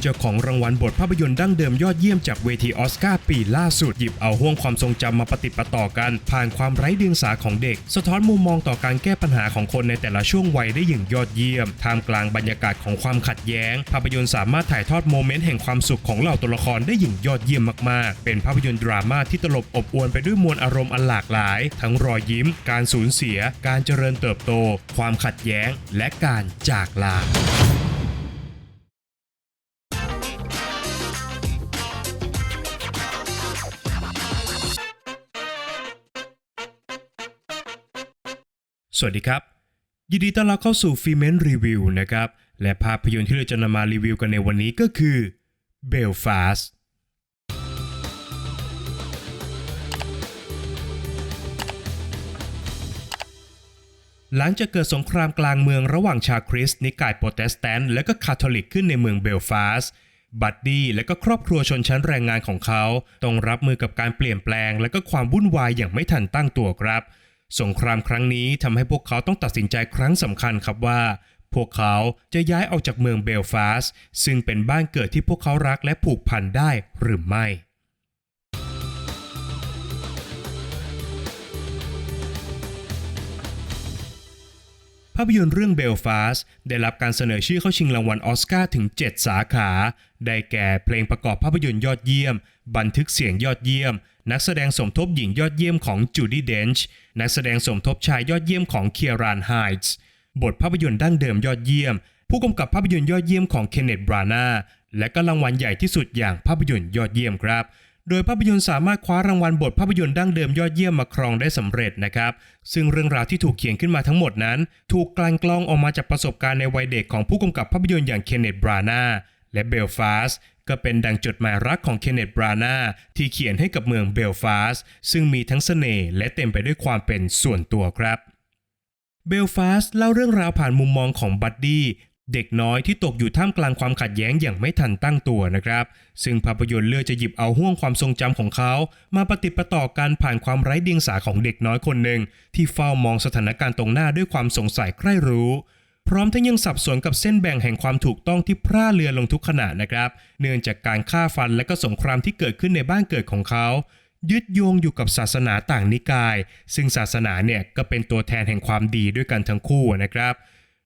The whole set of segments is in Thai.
เจ้าของรางวัลบทภาพยนตร์ดั้งเดิมยอดเยี่ยมจากเวทีออสการ์ปีล่าสุด หยิบเอาห่วงความทรงจำมาปฏิดปะต่อกัน ผ่านความไร้เดียงสาของเด็ก สะท้อนมุมมองต่อการแก้ปัญหาของคนในแต่ละช่วงวัยได้อย่างยอดเยี่ยมท่ามกลางบรรยากาศของความขัดแย้ง ภาพยนตร์สามารถถ่ายทอดโมเมนต์แห่งความสุขของเหล่าตัวละครได้อย่างยอดเยี่ยมมากๆ เป็นภาพยนตร์ดราม่าที่ตลบอบอวลไปด้วยมวลอารมณ์อันหลากหลาย ทั้งรอยยิ้ม การสูญเสีย การเจริญเติบโต ความขัดแย้ง และการจากลา สวัสดีครับ ยินดีต้อนรับเข้าสู่ฟีเมนรีวิวนะครับ และภาพยนตร์ที่เราจะนำมารีวิวกันในวันนี้ก็คือ Belfast หลังจากเกิดสงครามกลางเมืองระหว่างชาวคริสต์นิกายโปรเตสแตนต์และก็คาทอลิกขึ้นในเมืองเบลฟาสต์บัดดี้และก็ครอบครัวชนชั้นแรงงานของเขา ต้องรับมือกับการเปลี่ยนแปลง และก็ความวุ่นวายอย่างไม่ทันตั้งตัวครับ สงครามครั้งนี้ทำให้พวกเขาต้องตัดสินใจครั้งสำคัญครับว่า พวกเขาจะย้ายออกจากเมืองเบลฟาสต์ซึ่งเป็นบ้านเกิดที่พวกเขารักและผูกพันได้หรือไม่ภาพยนตร์เรื่องเบลฟาสได้รับการเสนอชื่อเข้าชิงรางวัลออสการ์ถึง 7 สาขา ได้แก่เพลงประกอบภาพยนตร์ยอดเยี่ยม บันทึกเสียงยอดเยี่ยม นักแสดงสมทบหญิงยอดเยี่ยมของจูดี้เดนช์นักแสดงสมทบชายยอดเยี่ยมของเคียรานไฮต์บทภาพยนตร์ดั้งเดิมยอดเยี่ยม ผู้กำกับภาพยนตร์ยอดเยี่ยมของเคนเนตบรานาและก็รางวัลใหญ่ที่สุดอย่างภาพยนตร์ยอดเยี่ยมครับ โดยภาพยนตร์สามารถคว้ารางวัลบทภาพยนตร์ดั้งเดิมยอดเยี่ยมมาครองได้สำเร็จนะครับ ซึ่งเรื่องราวที่ถูกเขียนขึ้นมาทั้งหมดนั้น ถูกกลั่นกรองออกมาจากประสบการณ์ในวัยเด็กของผู้กำกับภาพยนตร์อย่างเคนเนตบรานาและเบลฟาส ก็เป็นดังจดหมายรักของเคนเนตบรานาที่เขียนให้กับเมืองเบลฟาสซึ่งมีทั้งเสน่ห์และเต็มไปด้วยความเป็นส่วนตัวครับเบลฟาสเล่าเรื่องราวผ่านมุมมองของบัดดี้เด็กน้อยที่ตกอยู่ท่ามกลางความขัดแย้งอย่างไม่ทันตั้งตัวนะครับ ซึ่งภาพยนตร์เลือกจะหยิบเอาห่วงความทรงจำของเขา มาปฏิประต่อกันผ่านความไร้เดียงสาของเด็กน้อยคนหนึ่ง ที่เฝ้ามองสถานการณ์ตรงหน้าด้วยความสงสัยใคร่รู้ พร้อมทั้งยังสับสนกับเส้นแบ่งแห่งความถูกต้องที่พร่าเรือลงทุกขณะนะครับ เนื่องจากการฆ่าฟันและก็สงครามที่เกิดขึ้นในบ้านเกิดของเขา ยึดโยงอยู่กับศาสนาต่างนิกาย ซึ่งศาสนาเนี่ยก็เป็นตัวแทนแห่งความดีด้วยกันทั้งคู่นะครับ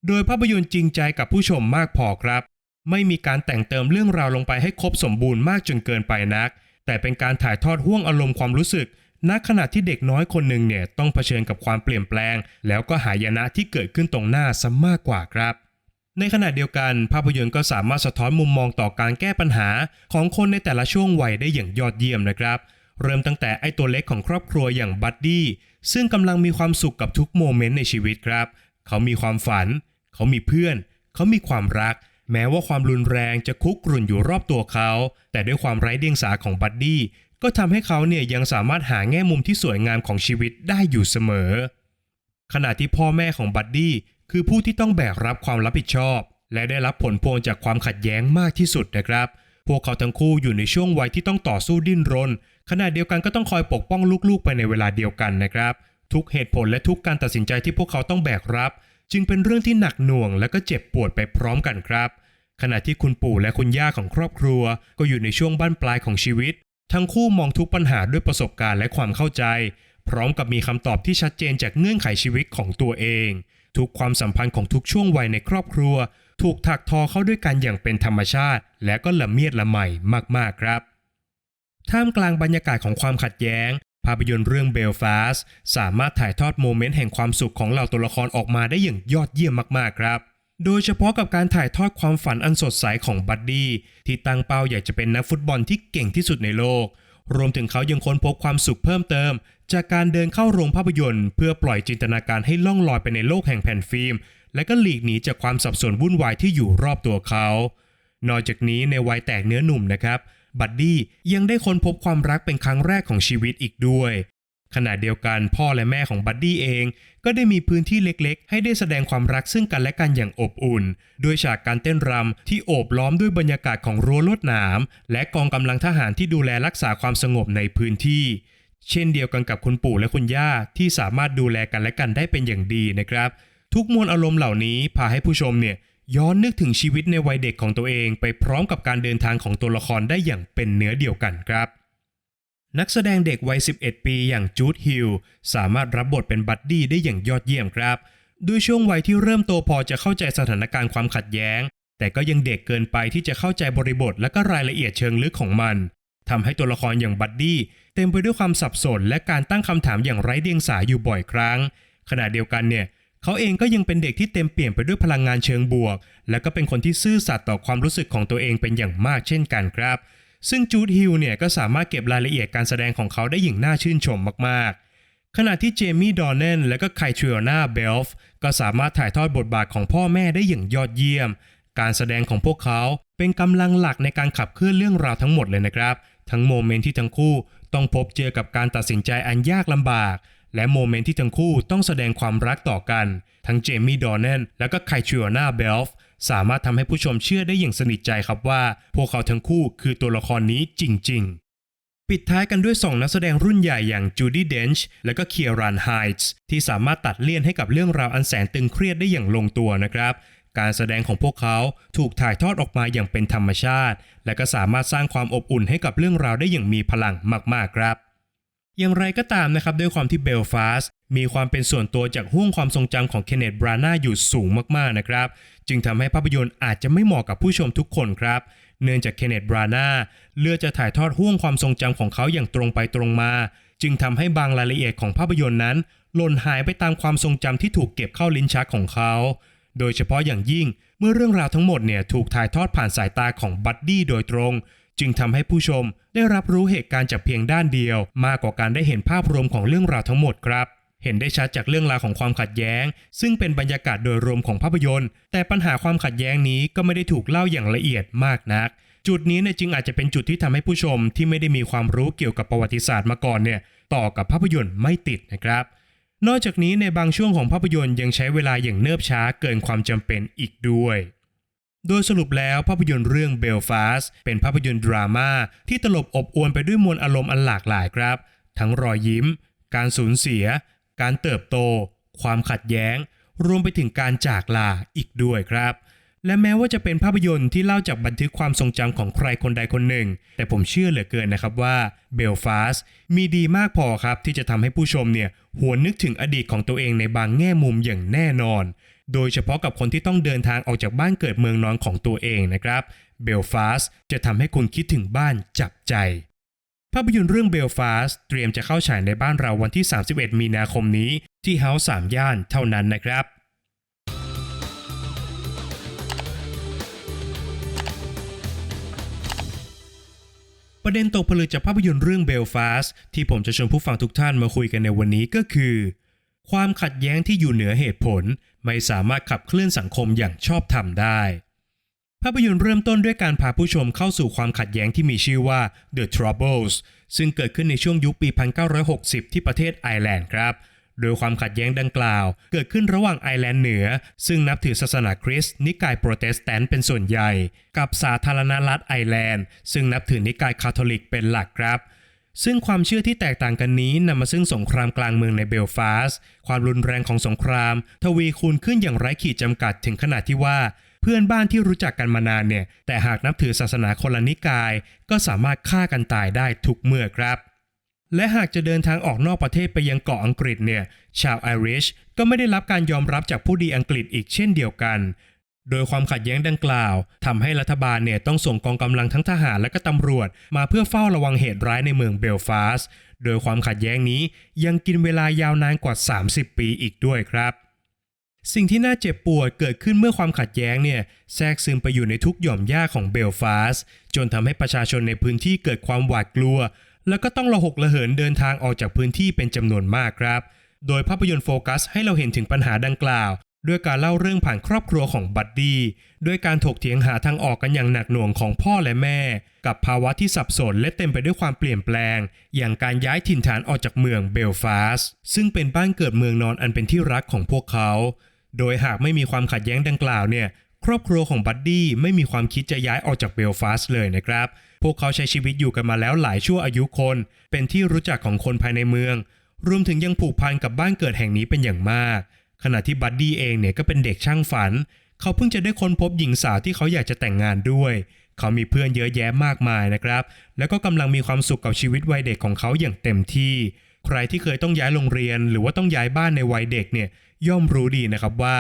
โดยภาพยนตร์จริงใจกับผู้ชมมากพอครับ ไม่มีการแต่งเติมเรื่องราวลงไปให้ครบสมบูรณ์มากจนเกินไปนัก แต่เป็นการถ่ายทอดห่วงอารมณ์ความรู้สึก ณขณะที่เด็กน้อยคนหนึ่งเนี่ยต้องเผชิญกับความเปลี่ยนแปลง แล้วก็หายนะที่เกิดขึ้นตรงหน้าซะมากกว่าครับ ในขณะเดียวกันภาพยนตร์ก็สามารถสะท้อนมุมมองต่อการแก้ปัญหาของคนในแต่ละช่วงวัยได้อย่างยอดเยี่ยมนะครับ เริ่มตั้งแต่ไอตัวเล็กของครอบครัวอย่างบัดดี้ซึ่งกำลังมีความสุขกับทุกโมเมนต์ในชีวิตครับ เขามีความฝัน เขามีเพื่อน เขามีความรัก แม้ว่าความรุนแรงจะคุกรุ่นอยู่รอบตัวเขา แต่ด้วยความไร้เดียงสาของบัดดี้ ก็ทำให้เขาเนี่ยยังสามารถหาแง่มุมที่สวยงามของชีวิตได้อยู่เสมอ ขณะที่พ่อแม่ของบัดดี้คือผู้ที่ต้องแบกรับความรับผิดชอบ และได้รับผลพวงจากความขัดแย้งมากที่สุดนะครับ พวกเขาทั้งคู่อยู่ในช่วงวัยที่ต้องต่อสู้ดิ้นรน ขณะเดียวกันก็ต้องคอยปกป้องลูกๆ ไปในเวลาเดียวกันนะครับ ทุกเหตุผลและทุกการตัดสินใจที่พวกเขาต้องแบกรับ จึงเป็นเรื่องที่หนักหน่วง และก็เจ็บปวดไปพร้อมกันครับขณะที่คุณปู่และคุณย่าของครอบครัว ก็อยู่ในช่วงบั้นปลายของชีวิต ทั้งคู่มองทุกปัญหาด้วยประสบการณ์และความเข้าใจ พร้อมกับมีคำตอบที่ชัดเจนจากเงื่อนไขชีวิตของตัวเอง ทุกความสัมพันธ์ของทุกช่วงวัยในครอบครัว ถูกถักทอเข้าด้วยกันอย่างเป็นธรรมชาติ และก็ละเมียดละไมมากๆครับท่ามกลางบรรยากาศของความขัดแย้ง ภาพยนตร์เรื่องเบลฟาสสามารถถ่ายทอดโมเมนต์แห่งความสุขของเหล่าตัวละครออกมาได้อย่างยอดเยี่ยมมากๆครับ โดยเฉพาะกับการถ่ายทอดความฝันอันสดใสของบัดดี้ที่ตั้งเป้าอยากจะเป็นนักฟุตบอลที่เก่งที่สุดในโลก รวมถึงเขายังค้นพบความสุขเพิ่มเติม จากการเดินเข้าโรงภาพยนตร์ เพื่อปล่อยจินตนาการให้ล่องลอยไปในโลกแห่งแผ่นฟิล์ม และก็หลีกหนีจากความสับสนวุ่นวายที่อยู่รอบตัวเขา นอกจากนี้ในวัยแตกเนื้อหนุ่มนะครับบัดดี้ยังได้ค้นพบความรักเป็นครั้งแรกของชีวิตอีกด้วย ขณะเดียวกันพ่อและแม่ของบัดดี้เอง ก็ได้มีพื้นที่เล็กๆ ให้ได้แสดงความรักซึ่งกันและกันอย่างอบอุ่น ด้วยฉากการเต้นรำที่โอบล้อมด้วยบรรยากาศของรั้วลวดหนาม และกองกำลังทหารที่ดูแลรักษาความสงบในพื้นที่ เช่นเดียวกันกับคุณปู่และคุณย่าที่สามารถดูแลกันและกันได้เป็นอย่างดีนะครับ ทุกมวลอารมณ์เหล่านี้พาให้ผู้ชมเนี่ยย้อนนึกถึงชีวิตในวัยเด็กของตัวเอง ไปพร้อมกับการเดินทางของตัวละครได้อย่างเป็นเนื้อเดียวกันครับ นักแสดงเด็กวัย 11 ปีอย่างจูดฮิลสามารถรับบทเป็นบัดดี้ได้อย่างยอดเยี่ยมครับ ด้วยช่วงวัยที่เริ่มโตพอจะเข้าใจสถานการณ์ความขัดแย้ง แต่ก็ยังเด็กเกินไปที่จะเข้าใจบริบทและก็รายละเอียดเชิงลึกของมันทำให้ตัวละครอย่างบัดดี้เต็มไปด้วยความสับสน และการตั้งคำถามอย่างไร้เดียงสาอยู่บ่อยครั้ง ขณะเดียวกันเนี่ยเขาเองก็ยังเป็นเด็กที่เต็มเปี่ยมไปด้วยพลังงานเชิงบวก และก็เป็นคนที่ซื่อสัตย์ต่อความรู้สึกของตัวเองเป็นอย่างมากเช่นกันครับ ซึ่งจูดฮิลเนี่ยก็สามารถเก็บรายละเอียดการแสดงของเขาได้อย่างน่าชื่นชมมากๆ ขณะที่เจมี่ดอนเนนและก็ไคทริโอนาเบลฟ์ก็สามารถถ่ายทอดบทบาทของพ่อแม่ได้อย่างยอดเยี่ยม การแสดงของพวกเขาเป็นกำลังหลักในการขับเคลื่อนเรื่องราวทั้งหมดเลยนะครับ ทั้งโมเมนต์ที่ทั้งคู่ต้องพบเจอกับการตัดสินใจอันยากลำบาก และโมเมนต์ที่ทั้งคู่ต้องแสดงความรักต่อกัน ทั้งเจมี่ดอนเนนและก็ไคทริโอนาเบลฟ์ สามารถทำให้ผู้ชมเชื่อได้อย่างสนิทใจครับว่า พวกเขาทั้งคู่คือตัวละครนี้จริง ๆปิดท้ายกันด้วย 2 นักแสดงรุ่นใหญ่อย่างจูดี้เดนช์และก็เคียรันไฮส์ที่สามารถตัดเลี่ยนให้กับเรื่องราวอันแสนตึงเครียดได้อย่างลงตัวนะครับ การแสดงของพวกเขาถูกถ่ายทอดออกมาอย่างเป็นธรรมชาติ และก็สามารถสร้างความอบอุ่นให้กับเรื่องราวได้อย่างมีพลังมากๆครับ อย่างไรก็ตามนะครับด้วยความที่เบลฟาส มีความเป็นส่วนตัวจากห่วงความทรงจำของเคนเนตบราน่าอยู่สูงมากๆนะครับ จึงทำให้ภาพยนตร์อาจจะไม่เหมาะกับผู้ชมทุกคนครับ เนื่องจากเคนเนตบราน่าเลือกจะถ่ายทอดห่วงความทรงจำของเขาอย่างตรงไปตรงมา จึงทำให้บางรายละเอียดของภาพยนตร์นั้นหล่นหายไปตามความทรงจำที่ถูกเก็บเข้าลิ้นชักของเขา โดยเฉพาะอย่างยิ่งเมื่อเรื่องราวทั้งหมดเนี่ยถูกถ่ายทอดผ่านสายตาของบัดดี้โดยตรง จึงทำให้ผู้ชมได้รับรู้เหตุการณ์จากเพียงด้านเดียว มากกว่าการได้เห็นภาพรวมของเรื่องราวทั้งหมดครับ เห็นได้ชัดจากเรื่องราวของความขัดแย้ง ซึ่งเป็นบรรยากาศโดยรวมของภาพยนตร์ แต่ปัญหาความขัดแย้งนี้ก็ไม่ได้ถูกเล่าอย่างละเอียดมากนัก จุดนี้เนี่ยจึงอาจจะเป็นจุดที่ทำให้ผู้ชมที่ไม่ได้มีความรู้เกี่ยวกับประวัติศาสตร์มาก่อนเนี่ยต่อกับภาพยนตร์ไม่ติดนะครับ นอกจากนี้ในบางช่วงของภาพยนตร์ยังใช้เวลาอย่างเนิบช้าเกินความจำเป็นอีกด้วยโดยสรุปแล้วภาพยนตร์เรื่อง Belfast เป็นภาพยนตร์ดราม่าที่ตลบอบอวลไปด้วยมวลอารมณ์อันหลากหลายครับ ทั้งรอยยิ้ม การสูญเสีย การเติบโต ความขัดแย้ง รวมไปถึงการจากลาอีกด้วยครับ และแม้ว่าจะเป็นภาพยนตร์ที่เล่าจากบันทึกความทรงจำของใครคนใดคนหนึ่ง แต่ผมเชื่อเหลือเกินนะครับว่า Belfast มีดีมากพอครับที่จะทำให้ผู้ชมเนี่ยหวนนึกถึงอดีตของตัวเองในบางแง่มุมอย่างแน่นอน โดยเฉพาะกับคนที่ต้องเดินทางออกจากบ้านเกิดเมืองนอนของตัวเองนะครับเบลฟาสจะทำให้คุณคิดถึงบ้านจับใจ ภาพยนตร์เรื่องเบลฟาสเตรียมจะเข้าฉายในบ้านเราวันที่ 31 มีนาคมนี้ที่เฮาส์3ย่านเท่านั้นนะครับประเด็นตกผลึกจากภาพยนตร์เรื่องเบลฟาสที่ผมจะชวนผู้ฟังทุกท่านมาคุยกันในวันนี้ก็คือ ความขัดแย้งที่อยู่เหนือเหตุผลไม่สามารถขับเคลื่อนสังคมอย่างชอบธรรมได้ ภาพยนตร์เริ่มต้นด้วยการพาผู้ชมเข้าสู่ความขัดแย้งที่มีชื่อว่า The Troubles ซึ่งเกิดขึ้นในช่วงยุคปี 1960 ที่ประเทศไอร์แลนด์ครับ โดยความขัดแย้งดังกล่าว เกิดขึ้นระหว่างไอร์แลนด์เหนือ ซึ่งนับถือศาสนาคริสต์นิกายโปรเตสแตนต์เป็นส่วนใหญ่ กับสาธารณรัฐไอร์แลนด์ ซึ่งนับถือนิกายคาทอลิกเป็นหลักครับซึ่งความเชื่อที่แตกต่างกันนี้นำมาซึ่งสงครามกลางเมืองในเบลฟาสต์ความรุนแรงของสงคราม ทวีคูณขึ้นอย่างไร้ขีดจำกัดถึงขนาดที่ว่า เพื่อนบ้านที่รู้จักกันมานานเนี่ย แต่หากนับถือศาสนาคนละนิกาย ก็สามารถฆ่ากันตายได้ทุกเมื่อครับ และหากจะเดินทางออกนอกประเทศไปยังเกาะอังกฤษเนี่ย ชาวไอริชก็ไม่ได้รับการยอมรับจากผู้ดีอังกฤษอีกเช่นเดียวกัน โดยความขัดแย้งดังกล่าวทำให้รัฐบาลเนี่ยต้องส่งกองกำลังทั้งทหารและก็ตำรวจ มาเพื่อเฝ้าระวังเหตุร้ายในเมืองเบลฟาสต์โดยความขัดแย้งนี้ยังกินเวลายาวนานกว่า 30 ปีอีกด้วยครับ สิ่งที่น่าเจ็บปวดเกิดขึ้นเมื่อความขัดแย้งเนี่ยแทรกซึมไปอยู่ในทุกหย่อมหญ้าของเบลฟาสต์จนทำให้ประชาชนในพื้นที่เกิดความหวาดกลัว แล้วก็ต้องระหกระเหินเดินทางออกจากพื้นที่เป็นจำนวนมากครับ โดยภาพยนตร์โฟกัสให้เราเห็นถึงปัญหาดังกล่าว ด้วยการเล่าเรื่องผ่านครอบครัวของบัดดี้ด้วยการถกเถียงหาทางออกกันอย่างหนักหน่วงของพ่อและแม่ กับภาวะที่สับสนและเต็มไปด้วยความเปลี่ยนแปลง อย่างการย้ายถิ่นฐานออกจากเมืองเบลฟาสต์ซึ่งเป็นบ้านเกิดเมืองนอนอันเป็นที่รักของพวกเขา โดยหากไม่มีความขัดแย้งดังกล่าวเนี่ยครอบครัวของบัดดี้ไม่มีความคิดจะย้ายออกจากเบลฟาสเลยนะครับ พวกเขาใช้ชีวิตอยู่กันมาแล้วหลายชั่วอายุคน เป็นที่รู้จักของคนภายในเมือง รวมถึงยังผูกพันกับบ้านเกิดแห่งนี้เป็นอย่างมาก ขณะที่บัดดี้เองเนี่ยก็เป็นเด็กช่างฝัน เขาเพิ่งจะได้ค้นพบหญิงสาวที่เขาอยากจะแต่งงานด้วย เขามีเพื่อนเยอะแยะมากมายนะครับ แล้วก็กำลังมีความสุขกับชีวิตวัยเด็กของเขาอย่างเต็มที่ ใครที่เคยต้องย้ายโรงเรียน หรือว่าต้องย้ายบ้านในวัยเด็กเนี่ย ย่อมรู้ดีนะครับว่า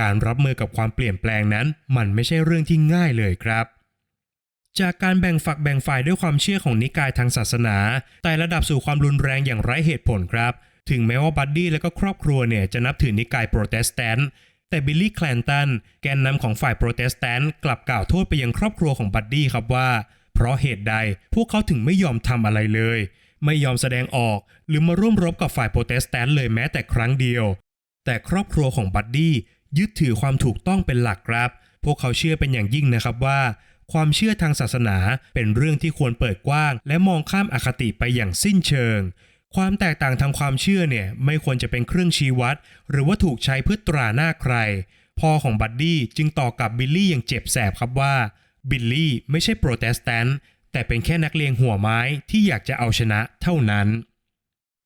การรับมือกับความเปลี่ยนแปลงนั้น มันไม่ใช่เรื่องที่ง่ายเลยครับจากการแบ่งฝักแบ่งฝ่ายด้วยความเชื่อของนิกายทางศาสนา แต่ระดับสู่ความรุนแรงอย่างไร้เหตุผลครับ ถึงแม้ว่าบัดดี้และก็ครอบครัวเนี่ยจะนับถือนิกายโปรเตสแตนต์ แต่บิลลี่แคลนตันแกนนำของฝ่ายโปรเตสแตนต์กลับกล่าวโทษไปยังครอบครัวของบัดดี้ครับว่า เพราะเหตุใดพวกเขาถึงไม่ยอมทำอะไรเลย ไม่ยอมแสดงออก หรือมาร่วมรบกับฝ่ายโปรเตสแตนต์เลยแม้แต่ครั้งเดียว แต่ครอบครัวของบัดดี้ยึดถือความถูกต้องเป็นหลักครับ พวกเขาเชื่อเป็นอย่างยิ่งนะครับว่า ความเชื่อทางศาสนาเป็นเรื่องที่ควรเปิดกว้าง และมองข้ามอคติไปอย่างสิ้นเชิง ความแตกต่างทางความเชื่อเนี่ยไม่ควรจะเป็นเครื่องชี้วัด หรือว่าถูกใช้เพื่อตราหน้าใคร พ่อของบัดดี้จึงตอกับบิลลี่อย่างเจ็บแสบครับว่าบิลลี่ไม่ใช่โปรเตสแตนต์แต่เป็นแค่นักเลงหัวไม้ที่อยากจะเอาชนะเท่านั้น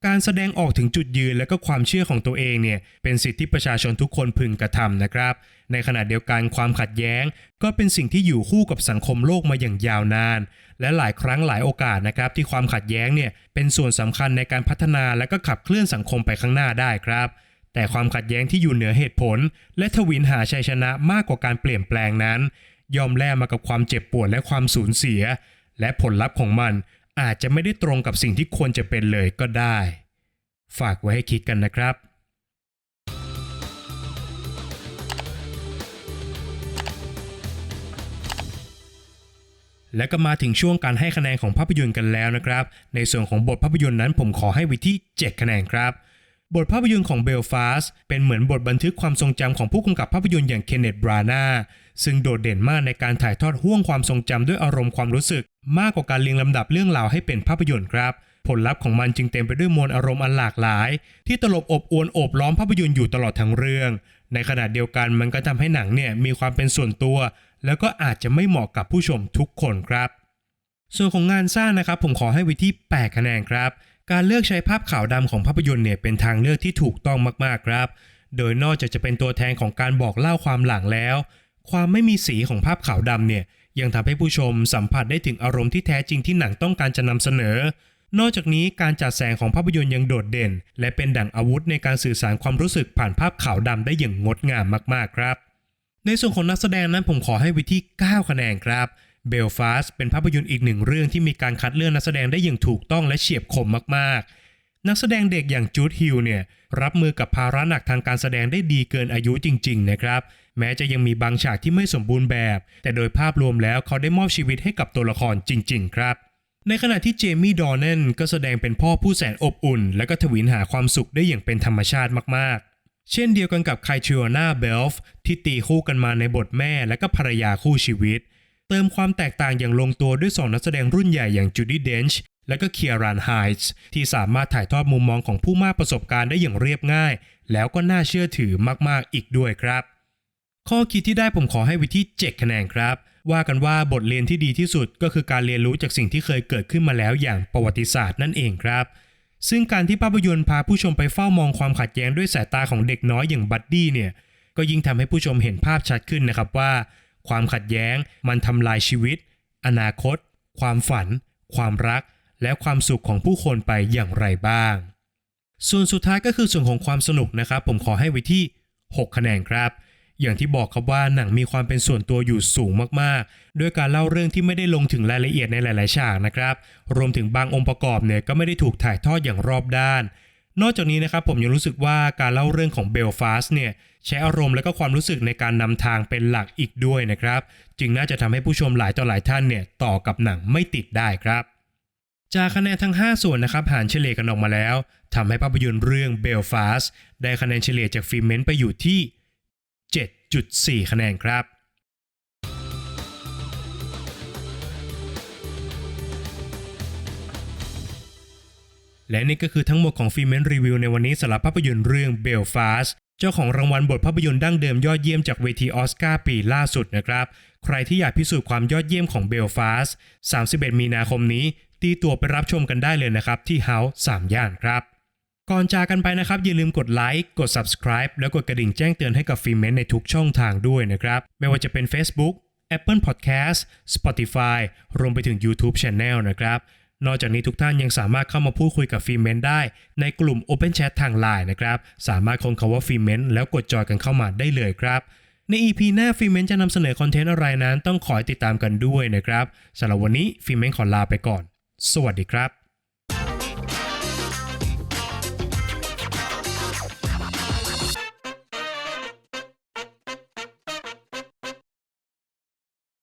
การแสดงออกถึงจุดยืนและก็ความเชื่อของตัวเองเนี่ยเป็นสิทธิที่ประชาชนทุกคนพึงกระทำนะครับ ในขณะเดียวกันความขัดแย้ง ก็เป็นสิ่งที่อยู่คู่กับสังคมโลกมาอย่างยาวนาน และหลายครั้งหลายโอกาสนะครับ ที่ความขัดแย้งเนี่ยเป็นส่วนสำคัญในการพัฒนาและก็ขับเคลื่อนสังคมไปข้างหน้าได้ครับ แต่ความขัดแย้งที่อยู่เหนือเหตุผล และทวินหาชัยชนะมากกว่าการเปลี่ยนแปลงนั้น ยอมแลกมากับความเจ็บปวดและความสูญเสีย และผลลัพธ์ของมัน อาจจะไม่ได้ตรงกับสิ่งที่ควรจะเป็นเลยก็ได้ ฝากไว้ให้คิดกันนะครับและก็มาถึงช่วงการให้คะแนนของภาพยนตร์กันแล้วนะครับ ในส่วนของบทภาพยนตร์นั้นผมขอให้ไว้ที่ 7 คะแนนครับ บทภาพยนตร์ของเบลฟาสเป็นเหมือนบทบันทึกความทรงจำของผู้กำกับภาพยนตร์อย่างเคนเนตบรานาซึ่งโดดเด่นมากในการถ่ายทอดห่วงความทรงจำด้วยอารมณ์ความรู้สึก มากกว่าการเรียงลำดับเรื่องราวให้เป็นภาพยนตร์ครับ ผลลัพธ์ของมันจึงเต็มไปด้วยมวลอารมณ์อันหลากหลาย ที่ตลบอบอวนโอบล้อมภาพยนตร์อยู่ตลอดทั้งเรื่อง ในขณะเดียวกันมันก็ทำให้หนังเนี่ยมีความเป็นส่วนตัว แล้วก็อาจจะไม่เหมาะกับผู้ชมทุกคนครับ ส่วนของงานสร้างนะครับผมขอให้ไว้ที่ 8 คะแนนครับ การเลือกใช้ภาพขาวดำของภาพยนตร์เนี่ยเป็นทางเลือกที่ถูกต้องมากๆครับ โดยนอกจากจะเป็นตัวแทนของการบอกเล่าความหลังแล้ว ความไม่มีสีของภาพขาวดำเนี่ยยังทำให้ผู้ชมสัมผัสได้ถึงอารมณ์ที่แท้จริงที่หนังต้องการจะนำเสนอ นอกจากนี้การจัดแสงของภาพยนตร์ยังโดดเด่น และเป็นดั่งอาวุธในการสื่อสารความรู้สึกผ่านภาพขาวดำได้อย่างงดงามมากๆครับ ในส่วนของนักแสดงนั้นผมขอให้ไว้ที่ 9 คะแนนครับ เบลฟาสเป็นภาพยนตร์อีกหนึ่งเรื่องที่มีการคัดเลือกนักแสดงได้อย่างถูกต้องและเฉียบคมมากๆ นักแสดงเด็กอย่างจูดฮิลเนี่ยรับมือกับภาระหนักทางการแสดงได้ดีเกินอายุจริง ๆ นะครับ แม้จะยังมีบางฉากที่ไม่สมบูรณ์แบบ แต่โดยภาพรวมแล้วเขาได้มอบชีวิตให้กับตัวละครจริง ๆ ครับ ในขณะที่เจมี่ดอนเนนก็แสดงเป็นพ่อผู้แสนอบอุ่น และก็ทวินหาความสุขได้อย่างเป็นธรรมชาติมากๆเช่นเดียวกันกับไคทริโอนาเบลฟ์ที่ตีคู่กันมาในบทแม่และก็ภรรยาคู่ชีวิต เติมความแตกต่างอย่างลงตัวด้วยสองนักแสดงรุ่นใหญ่อย่างจูดี้เดนช์และก็เคียรันไฮส์ที่สามารถถ่ายทอดมุมมองของผู้มากประสบการณ์ได้อย่างเรียบง่าย แล้วก็น่าเชื่อถือมากๆอีกด้วยครับ ข้อคิดที่ได้ผมขอให้ว้ที่7คะแนนครับ ว่ากันว่าบทเรียนที่ดีที่สุดก็คือการเรียนรู้จากสิ่งที่เคยเกิดขึ้นมาแล้วอย่างประวัติศาสตร์นั่นเองครับ ซึ่งการที่ภาพยนตร์พาผู้ชมไปเฝ้ามองความขัดแย้งด้วยสายตาของเด็กน้อยอย่างบัดดี้เนี่ยก็ยิ่งทำให้ผู้ชมเห็นภาพชัดขึ้นนะครับว่า ความขัดแย้ง มันทำลายชีวิต อนาคต ความฝัน ความรัก และความสุขของผู้คนไปอย่างไรบ้าง ส่วนสุดท้ายก็คือส่วนของความสนุกนะครับ ผมขอให้ไว้ที่ 6 คะแนนครับ อย่างที่บอกครับว่าหนังมีความเป็นส่วนตัวอยู่สูงมากๆ ด้วยการเล่าเรื่องที่ไม่ได้ลงถึงรายละเอียดในหลาย ๆ ฉากนะครับ รวมถึงบางองค์ประกอบเนี่ยก็ไม่ได้ถูกถ่ายทอดอย่างรอบด้าน นอกจากนี้นะครับผมยังรู้สึกว่าการเล่าเรื่องของเบลฟาสเนี่ยใช้อารมณ์และก็ความรู้สึกในการนำทางเป็นหลักอีกด้วยนะครับ จึงน่าจะทำให้ผู้ชมหลายต่อหลายท่านเนี่ยต่อกับหนังไม่ติดได้ครับ จากคะแนนทั้ง 5 ส่วนนะครับหารเฉลี่ยกันออกมาแล้วทำให้ภาพยนตร์เรื่อง Belfast ได้คะแนนเฉลี่ยจากฟิล์มเมนต์ไปอยู่ที่ 7.4 คะแนนครับ และนี่ก็คือทั้งหมดของฟิล์มเมนรีวิวในวันนี้สำหรับภาพยนตร์เรื่อง Belfast เจ้าของรางวัลบทภาพยนตร์ดั้งเดิมยอดเยี่ยมจากเวทีออสการ์ปีล่าสุดนะครับ ใครที่อยากพิสูจน์ความยอดเยี่ยมของ Belfast 31 มีนาคมนี้ ตีตัวไปรับชมกันได้เลยนะครับ ที่ House 3ย่านครับ ก่อนจากกันไปนะครับ อย่าลืมกดไลค์กด subscribe แล้วกดกระดิ่งแจ้งเตือนให้กับฟิเมนในทุกช่องทางด้วยนะครับ ไม่ว่าจะเป็น Facebook Apple Podcast Spotify รวมไปถึง YouTube Channel นะครับ นอกจากนี้ทุกท่านยังสามารถเข้ามาพูดคุยกับฟิเมนได้ในกลุ่ม Open Chat ทาง Line นะครับ สามารถค้นคาว่าฟิเมนแล้วกดจอยกันเข้ามาได้เลยครับ ใน EP หน้าฟิเมนจะนำเสนอคอนเทนต์อะไรนั้น ต้องคอยติดตามกันด้วยนะครับสำหรับวันนี้ฟิเมนขอลาไปก่อน สวัสดีครับ